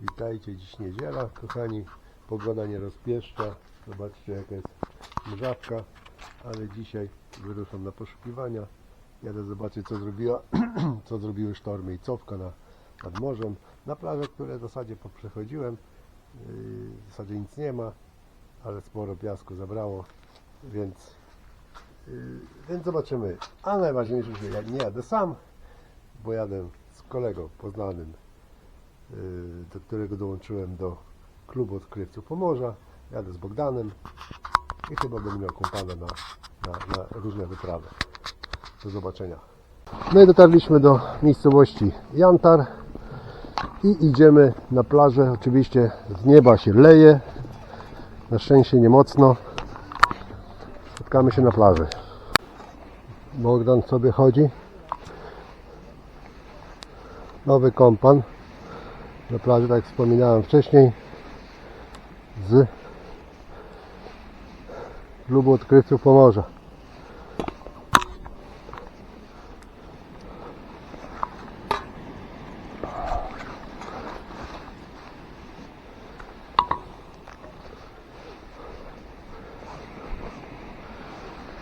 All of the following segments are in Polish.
Witajcie, dziś niedziela, kochani. Pogoda nie rozpieszcza. Zobaczcie jaka jest mrzawka, ale dzisiaj wyruszam na poszukiwania. Jadę zobaczyć co zrobiła, co zrobiły sztormy i cofka na, nad morzem. Na plaże, które w zasadzie poprzechodziłem. Yy, W zasadzie nic nie ma, ale sporo piasku zabrało, więc, yy, więc zobaczymy. A najważniejsze, że ja nie jadę sam, bo jadę z kolegą poznanym do którego dołączyłem do klubu odkrywców Pomorza. Jadę z Bogdanem i chyba będę miał kompana na, na, na różne wyprawy. Do zobaczenia. My dotarliśmy do miejscowości Jantar i idziemy na plażę. Oczywiście z nieba się leje. Na szczęście nie mocno. Spotkamy się na plaży. Bogdan sobie chodzi. Nowy kompan na plaży, tak jak wspominałem wcześniej, z klubu odkrywców Pomorza.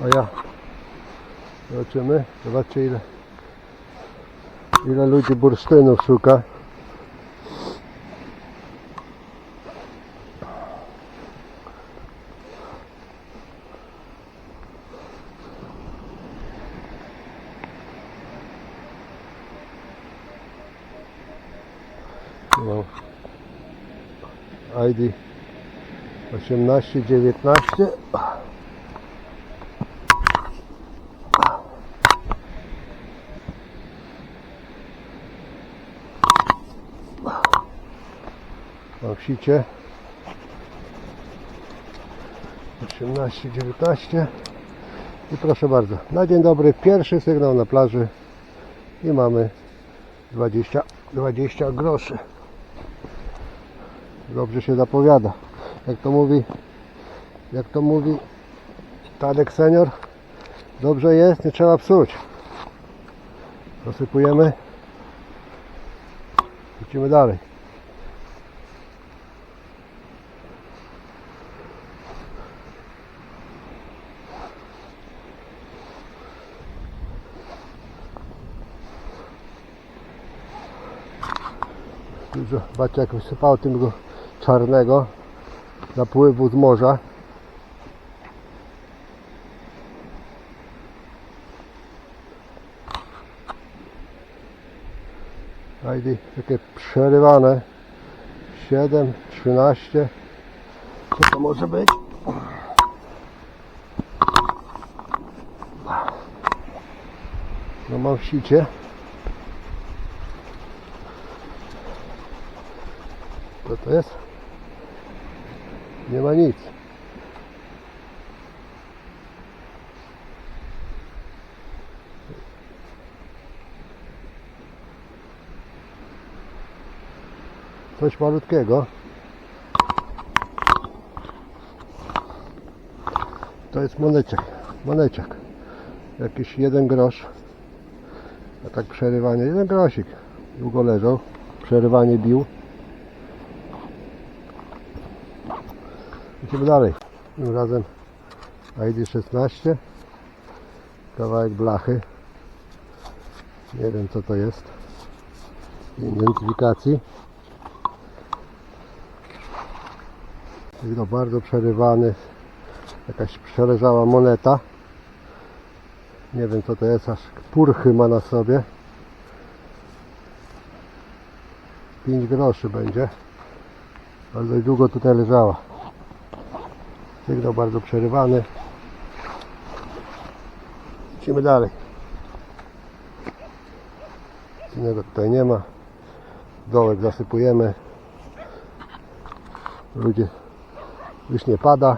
A ja zobaczymy, zobaczcie ile ile ludzi bursztynów szuka. No. ID 18, 19. Mam w sicie 18, 19 i proszę bardzo, na dzień dobry, pierwszy sygnał na plaży. I mamy 20, 20 groszy. Dobrze się zapowiada. Jak to mówi, jak to mówi Tadek senior, dobrze jest, nie trzeba psuć. Posypujemy. Lecimy dalej. Dużo, zobaczcie jak wysypało tego czarnego napływu z morza. Ajdy, takie przerywane. 7, 13. Co to może być? No mam sicie. Co to jest? Nie ma nic. Coś malutkiego. To jest moneciak. Moneciak. Jakiś jeden grosz. A tak przerywanie. Jeden grosik. Długo leżał. Przerywanie bił. Idziemy dalej. Tym razem ID 16. Kawałek blachy. Nie wiem co to jest. Identyfikacji. Jest to bardzo przerywany. Jakaś przeleżała moneta. Nie wiem co to jest, aż purchy ma na sobie. 5 groszy będzie. Bardzo długo tutaj leżała. Sygnał bardzo przerywany. Lecimy dalej. Innego tutaj nie ma. Dołek zasypujemy. Ludzie już nie pada.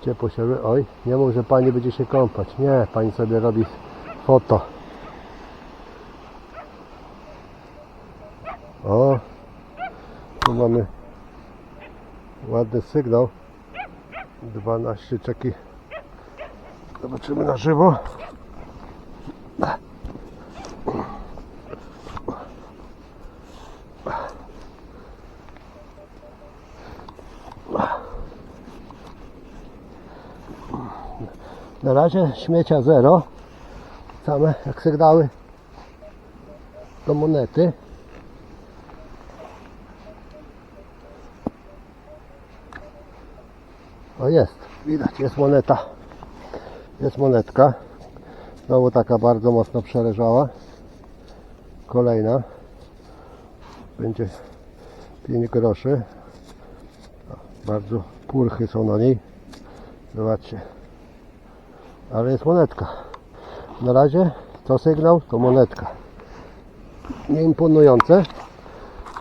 Ciepło się wy- Oj, nie mów, że pani będzie się kąpać. Nie, pani sobie robi foto. O, tu mamy ładny sygnał. 12 czeki. Zobaczymy na żywo. Na razie śmiecia zero. Same jak sygnały do monety. Jest, widać, jest moneta. Jest monetka. Znowu taka bardzo mocno przeleżała. Kolejna. Będzie 5 groszy. Bardzo purchy są na niej. Zobaczcie. Ale jest monetka. Na razie to sygnał, to monetka. Nieimponujące.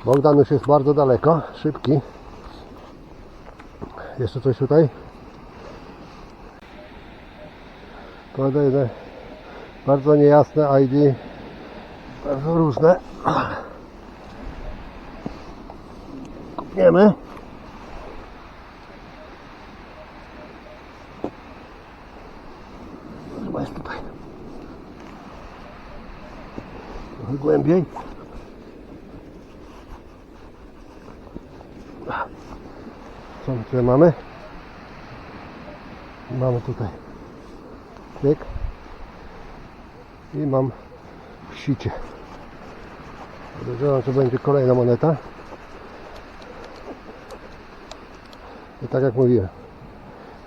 Bogdan już jest bardzo daleko, szybki. Jeszcze coś tutaj? Kolejne bardzo niejasne ID. Bardzo różne. Kupniemy. Chyba jest tutaj. Trochę głębiej. Tutaj mamy? Mamy tutaj tyk i mam w sicie. Podejrzewam, że będzie kolejna moneta. I tak jak mówiłem,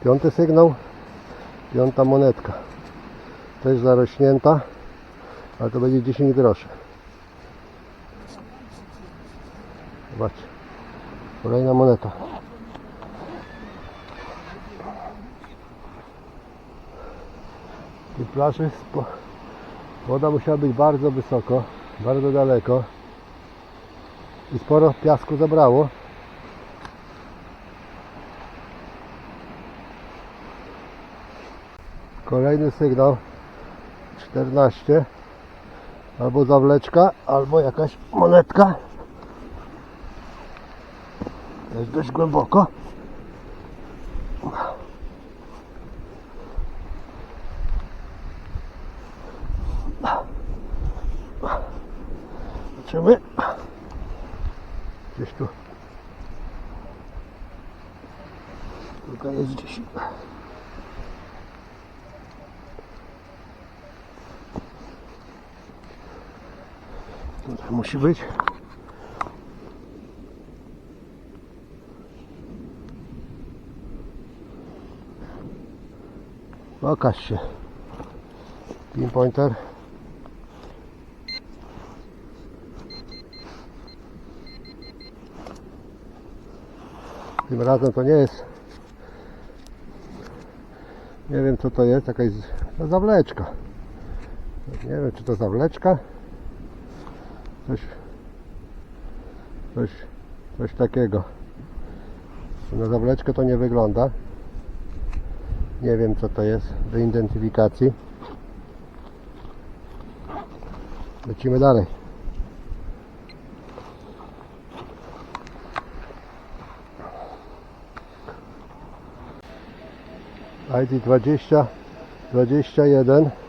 piąty sygnał, piąta monetka. Też zarośnięta, ale to będzie 10 groszy. Zobaczcie, kolejna moneta. Plaży woda musiała być bardzo wysoko, bardzo daleko i sporo piasku zabrało. Kolejny sygnał 14 albo zawleczka, albo jakaś monetka. Jest dość głęboko. Zobaczymy. Gdzieś tu. Tutaj jest gdzieś. Tutaj musi być. Pokaż się. Pinpointer. Tym razem to nie jest. Nie wiem co to jest, jakaś no, zawleczka. Nie wiem czy to zawleczka. Coś, coś, coś takiego. Na zawleczkę to nie wygląda. Nie wiem co to jest do identyfikacji. Lecimy dalej. ID 20 21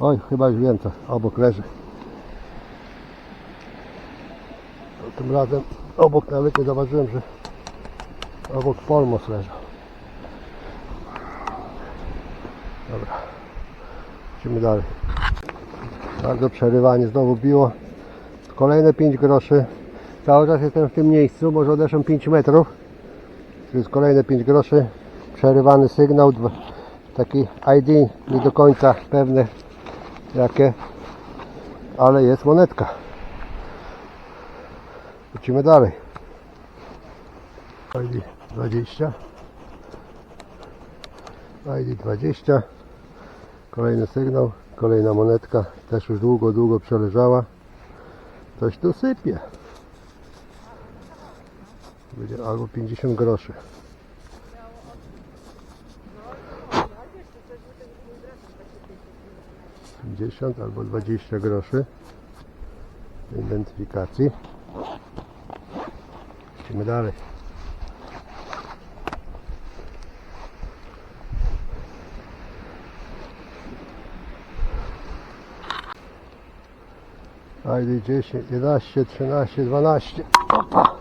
Oj, chyba już wiem co obok leży. No, Tym razem obok nie zauważyłem, że obok polmos leżał. Dobra. Idziemy dalej. Bardzo przerywanie znowu biło. Kolejne 5 groszy. Cały czas jestem w tym miejscu, może odeszłem 5 metrów. To jest kolejne 5 groszy. Przerywany sygnał. Taki ID nie do końca pewne jakie. Ale jest monetka. Lecimy dalej. ID 20. ID 20. Kolejny sygnał. Kolejna monetka. Też już długo, długo przeleżała. Coś tu sypie. Będzie albo 50 groszy. Pięćdziesiąt albo 20 groszy identyfikacji. Idziemy dalej. ID 10, 11, 13, 12. Opa!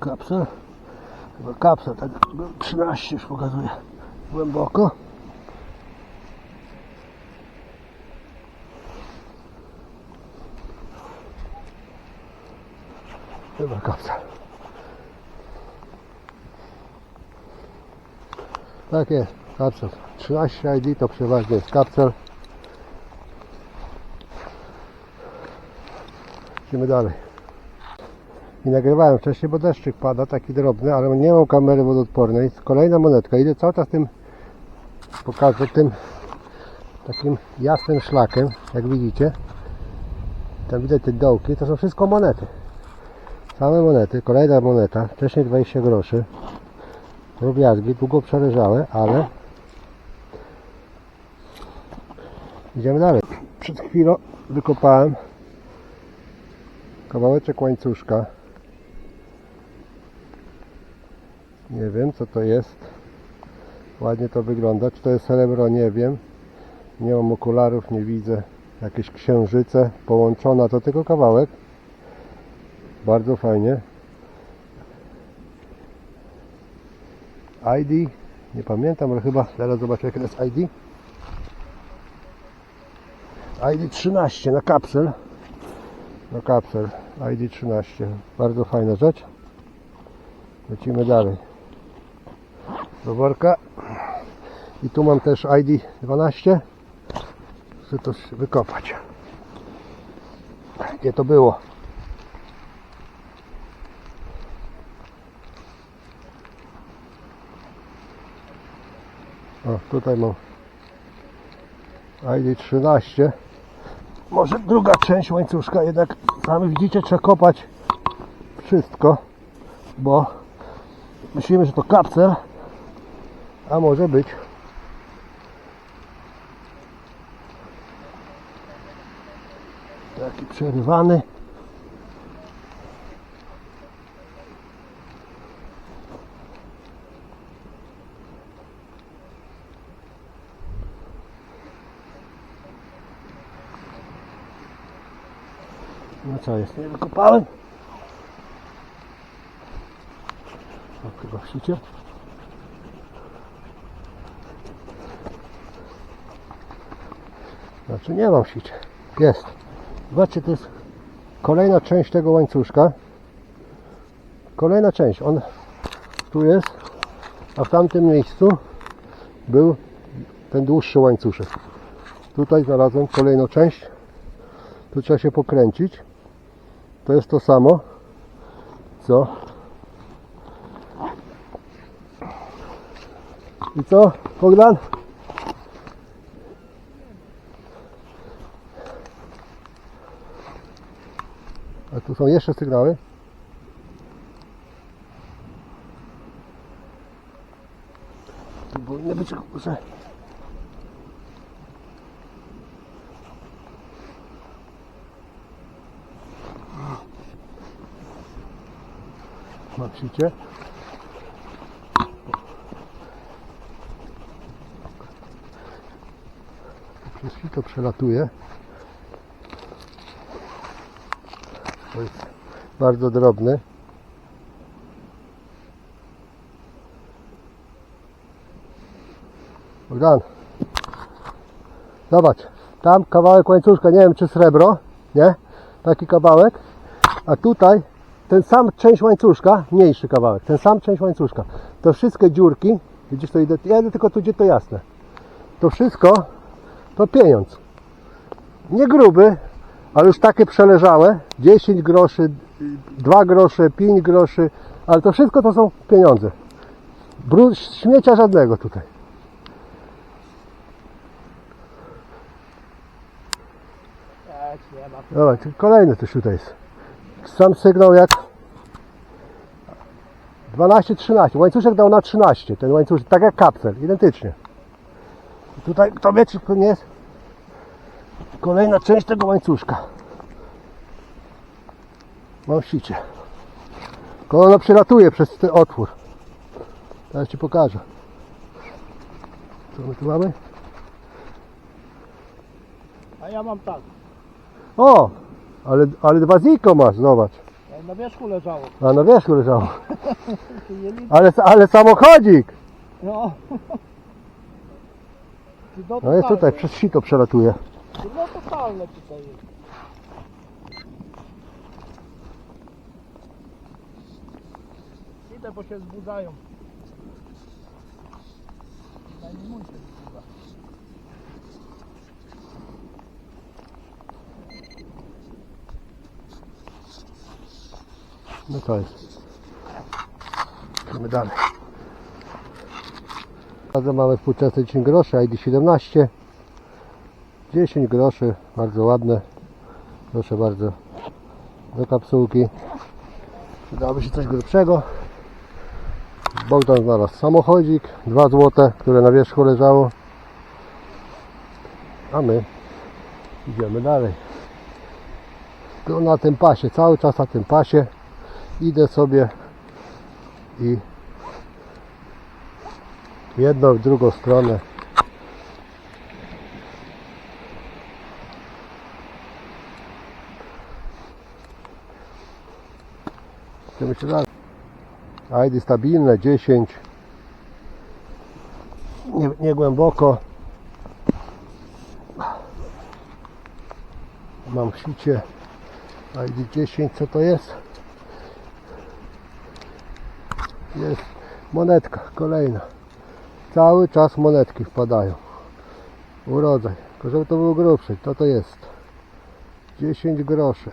kapsel. Kapsel, tak 13 już pokazuje. Głęboko. Chyba kapsel. Tak jest, kapsel. 13 ID to przeważnie jest kapsel. Idziemy dalej. I nagrywałem wcześniej, bo deszczyk pada, taki drobny, ale nie mam kamery wodoodpornej. Kolejna monetka. Idę cały czas tym, pokażę tym takim jasnym szlakiem, jak widzicie. Tam widać te dołki, to są wszystko monety. Same monety, kolejna moneta, wcześniej 20 groszy. Drobiazgi, długo przeleżałe, ale idziemy dalej. Przed chwilą wykopałem kawałeczek łańcuszka. Nie wiem co to jest. Ładnie to wygląda. Czy to jest srebro? Nie wiem. Nie mam okularów, nie widzę. Jakieś księżyce połączona, to tylko kawałek. Bardzo fajnie. ID, nie pamiętam, ale chyba zaraz zobaczę jakie to jest ID. ID 13 na kapsel. Na kapsel ID 13. Bardzo fajna rzecz. Lecimy dalej. Do worka. I tu mam też ID 12. Chcę to wykopać. Gdzie to było? O, tutaj mam ID 13. Może druga część łańcuszka, jednak sami widzicie, trzeba kopać wszystko, bo myślimy, że to kapsel, a może być taki przerywany. No co jest? Nie wykopałem. O, chyba chcicie? Znaczy nie mam sicie. Jest. Zobaczcie, to jest kolejna część tego łańcuszka. Kolejna część. On tu jest, a w tamtym miejscu był ten dłuższy łańcuszek. Tutaj znalazłem kolejną część. Tu trzeba się pokręcić. To jest to samo, co i co, Bogdan? Są jeszcze sygnały. Tu powinny być kurczę. Patrzycie? Przez to przelatuje. To jest bardzo drobny. Bogdan. Zobacz, tam kawałek łańcuszka, nie wiem czy srebro, nie? Taki kawałek. A tutaj ten sam część łańcuszka, mniejszy kawałek, ten sam część łańcuszka. To wszystkie dziurki, widzisz to idę, ja tylko tu gdzie to jasne. To wszystko to pieniądz. Nie gruby, ale już takie przeleżałe, 10 groszy, 2 grosze, 5 groszy, ale to wszystko to są pieniądze. Brud, śmiecia żadnego tutaj. Dobra, kolejny też tutaj jest. Sam sygnał jak 12-13. Łańcuszek dał na 13. Ten łańcuszek, tak jak kapsel, identycznie. Tutaj, kto wie, czy nie jest kolejna część tego łańcuszka. Mam sicie. Ono przelatuje przez ten otwór. Teraz Ci pokażę. Co my tu mamy? A ja mam tak. O! Ale, ale dwa ziko masz, zobacz. Na wierzchu leżało. A na wierzchu leżało. Ale, ale samochodzik! No. No jest tutaj, przez sito przelatuje. No totalne tutaj jest. Idę, bo się zbudzają. Przynajmniej mój się zbudza. No to jest. Idziemy dalej. Razem mamy współczesne 10 groszy, ID17. 10 groszy, bardzo ładne. Proszę bardzo. Do kapsułki. Przydałoby się coś grubszego. Bogdan znalazł samochodzik, 2 złote, które na wierzchu leżało. A my idziemy dalej. Tu na tym pasie, cały czas na tym pasie idę sobie i w jedną, w drugą stronę. Chcemy się dalej. ID stabilne 10 nie, nie głęboko mam w sicie ID 10 co to jest? Jest monetka kolejna. Cały czas monetki wpadają. Urodzaj. Tylko żeby to było grubsze. Co to jest? 10 groszy.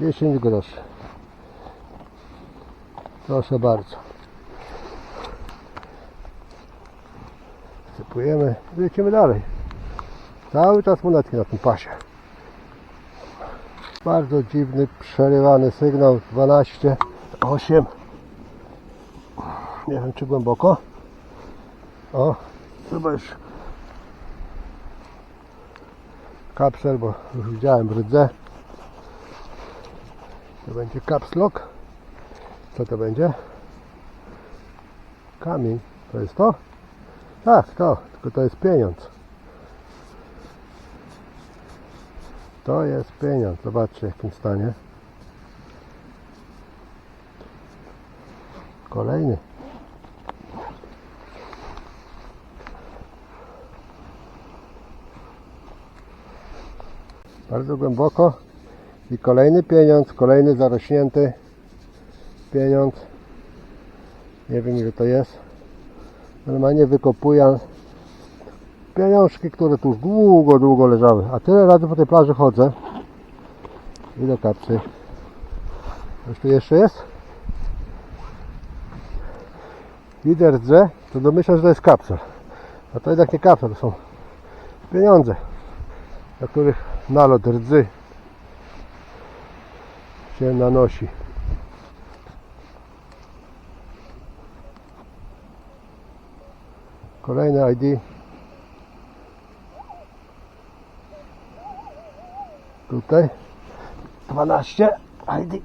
10 groszy. Proszę bardzo. Sypujemy. Lecimy dalej. Cały czas monetki na tym pasie. Bardzo dziwny, przerywany sygnał. 12, 8. Nie wiem czy głęboko. O, chyba już kapsel, bo już widziałem rdzę. To będzie caps lock. Co to będzie? Kamień. To jest to? Tak, to. Tylko to jest pieniądz. To jest pieniądz. Zobaczcie w jakim stanie. Kolejny. Bardzo głęboko. I kolejny pieniądz, kolejny zarośnięty pieniądz. Nie wiem ile to jest. Normalnie wykopuję pieniążki, które tu już długo, długo leżały. A tyle razy po tej plaży chodzę. I do kapsy. Coś tu jeszcze jest? Widzę rdze, to domyślam, że to jest kapsel. A to jednak nie kapsel, to są pieniądze, na których nalot rdzy się nanosi. Kolejne ID. Tutaj 12 ID.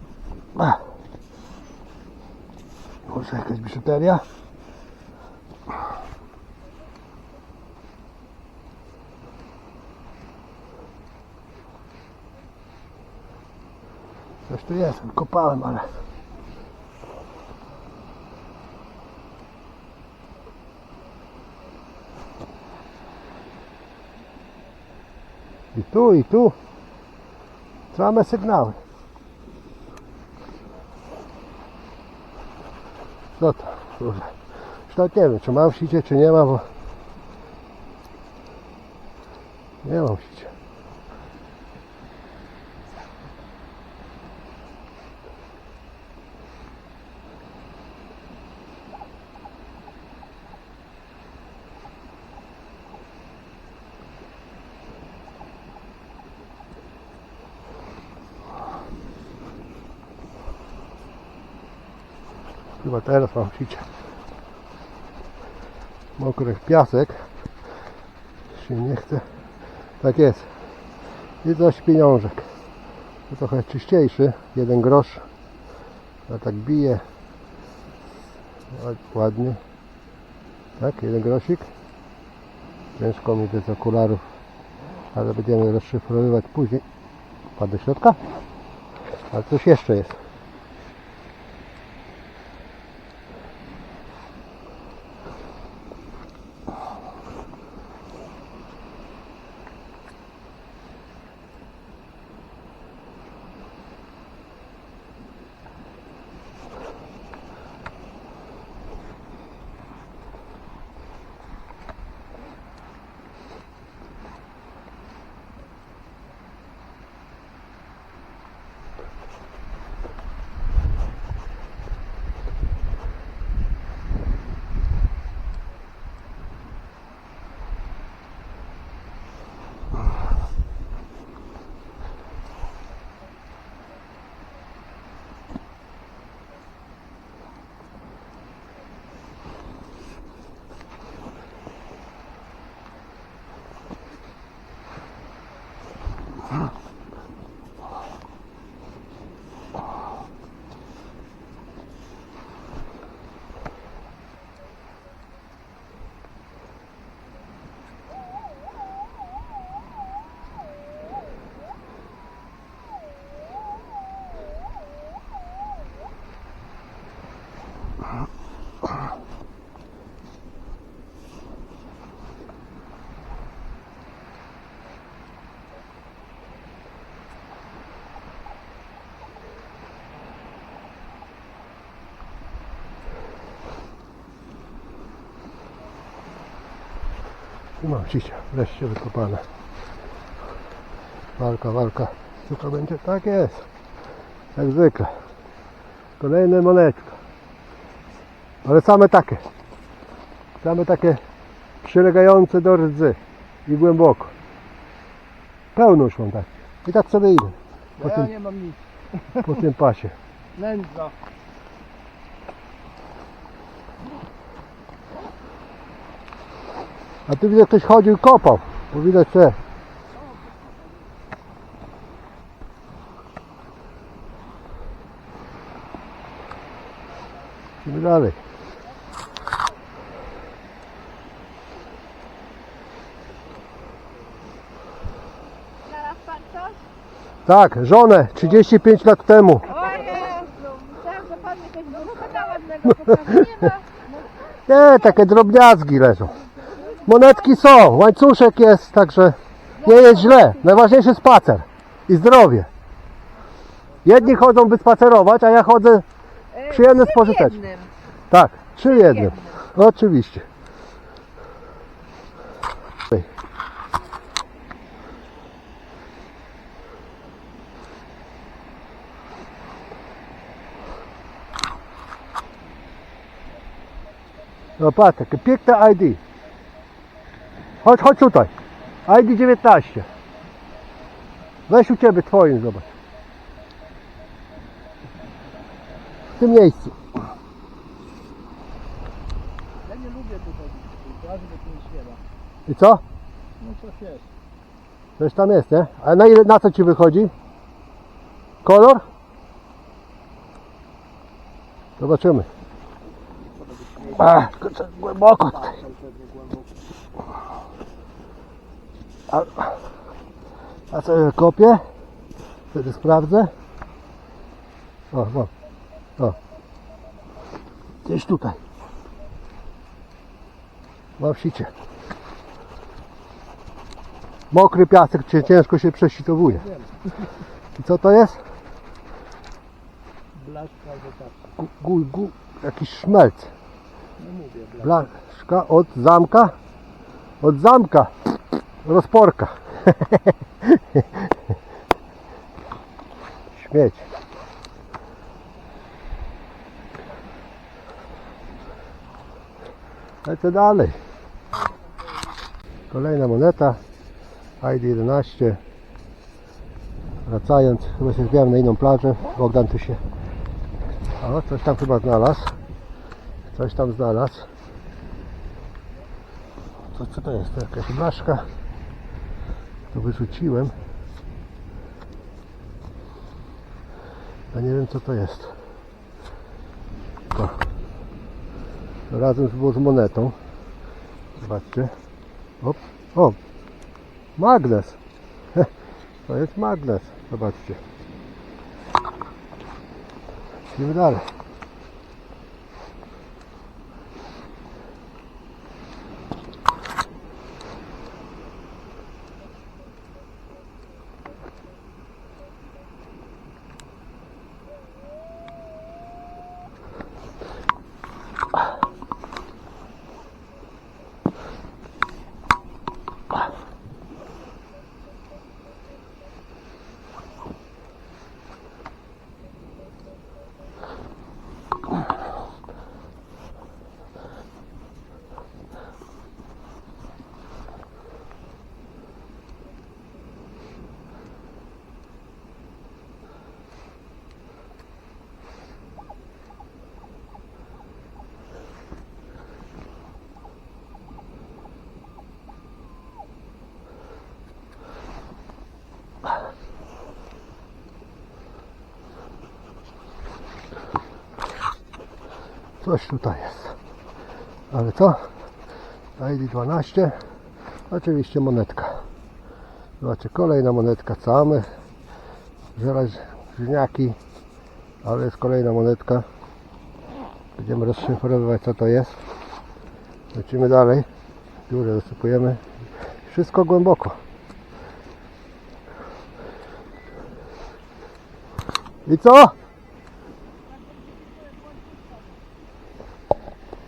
Może jakaś biżuteria? Coś tu jest, kopałem, ale... I tu, i tu. Same sygnały. Co to? Kurde. Już nie wiem, czy mam sicie, czy nie ma, bo... Nie mam sicie. Chyba teraz mam sicie. Mokry piasek. Się nie chce. Tak jest. I dość pieniążek. To trochę czyściejszy. Jeden grosz. A tak bije. Ład- Ładnie. Tak, jeden grosik. Ciężko mi bez okularów. Ale będziemy rozszyfrowywać później. Padł do środka? Ale coś jeszcze jest. I mam cicie, wreszcie wykopane. Walka, walka. To będzie? Tak jest. Jak zwykle. Kolejne monetka. Ale same takie. Same takie przylegające do rdzy i głęboko. Pełno już mam tak. I tak sobie idę Po ja tym- nie mam nic. po tym pasie. Nędza. A tu widzę ktoś chodził i kopał. Bo widać te. Idziemy dalej. Zaraz pan coś? Tak, żonę 35 lat temu. O Jezu, myślałam, że pan. Nie ma. Nie, takie drobiazgi leżą. Monetki są, łańcuszek jest, także nie jest źle. Najważniejszy spacer i zdrowie. Jedni chodzą wyspacerować, a ja chodzę E, przy jednym. tak, przy jednym. Oczywiście. No patrz, piękne ID. Chodź, chodź tutaj. ID 19. Weź u Ciebie twoim, zobacz. W tym miejscu. Ja nie lubię tutaj plaży, bo tu nic nie ma. I co? No coś jest. Coś tam jest, nie? A na ile, na co Ci wychodzi? Kolor? Zobaczymy. Ach, głęboko tutaj. A, a co ja kopię? Wtedy sprawdzę. O, mam. O. Gdzieś tutaj. Mam sicie. Mokry piasek, czy ciężko się przesitowuje. I co to jest? Blaszka. Gu, gu, gu, jakiś szmelc. Nie mówię blaszka. Blaszka od zamka? Od zamka. Rozporka. Śmieć. Lecę dalej. Kolejna moneta. ID 11. Wracając, chyba się zbieram na inną plażę. Bogdan tu się... O, coś tam chyba znalazł. Coś tam znalazł. Co, co to jest? To jakaś blaszka. To wyrzuciłem. A nie wiem co to jest. To razem było z monetą. Zobaczcie. Op. O! Magnes. To jest magnes. Zobaczcie. Idziemy dalej. Coś tutaj jest. Ale co? ID 12. Oczywiście monetka. Zobaczcie, kolejna monetka. Same żelaźniaki. Ale jest kolejna monetka. Będziemy rozszyfrowywać co to jest. Lecimy dalej. Dziurę zasypujemy. Wszystko głęboko. I co?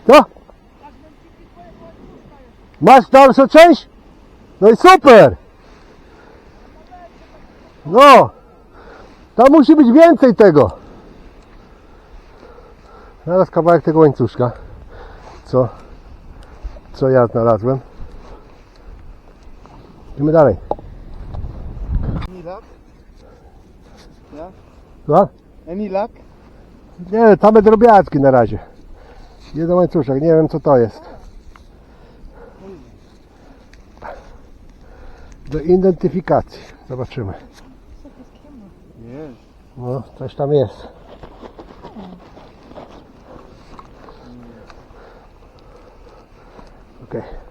Co? Masz dalszą część? No i super! No! Tam musi być więcej tego. Teraz kawałek tego łańcuszka. Co? Co ja znalazłem. Idziemy dalej. Luck? Ja? Any luck? Nie, same drobiazgi na razie. Jeden łańcuszek, nie wiem co to jest. Do identyfikacji. Zobaczymy. No, coś tam jest. Okej.